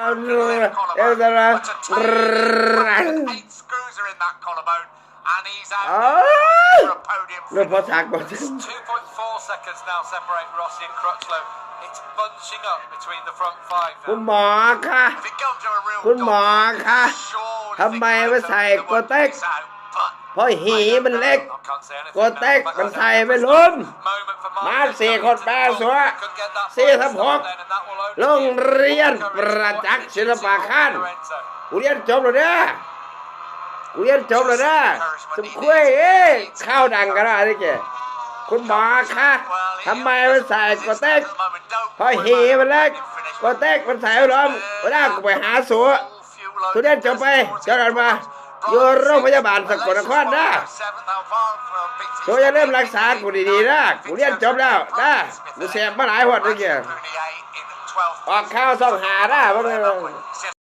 eight screws are in that collarbone, and he's out อ้า for a podium เรื่องพอสักก่อน 2.4 seconds now separate Rossi and Crutchlow. It's bunching up between the front five คุณ now. หมอคะ If it comes to a real คุณหมอ dogfight, คะ surely ทำไม the ไม่ใส่ Glasgow โกเต็ก is out, but เพราะหีมันเล็ก I can't say anything โกเต็กมันใส่ไม่ลุ้นมาสี่คนแปดสัวสี่ final ทับหกโรงเรียนประจักษ์ศิลปา to ขั้นกูเรียนจบแล้วนะกูเรียนจบแล้วนะสมคุยเอ้ข้าวดังกันอะไรแกคุณหมอคะทำไมไม่ใส่โกเต็กเพราะหีมันเล็กโกเต็กมันใส่ล้อมเวลากูไปหาสัวสุดเด่นจบไปเจ้าหน้าที่มา อยู่โรงพยาบาลสกลนครนะตัวอย่าเริ่มรักษากูดีๆนะกูเรียนจบแล้วนะกูเสพมาหลายหัวเลยแกออกข้าวส่องหาได้บ่เลย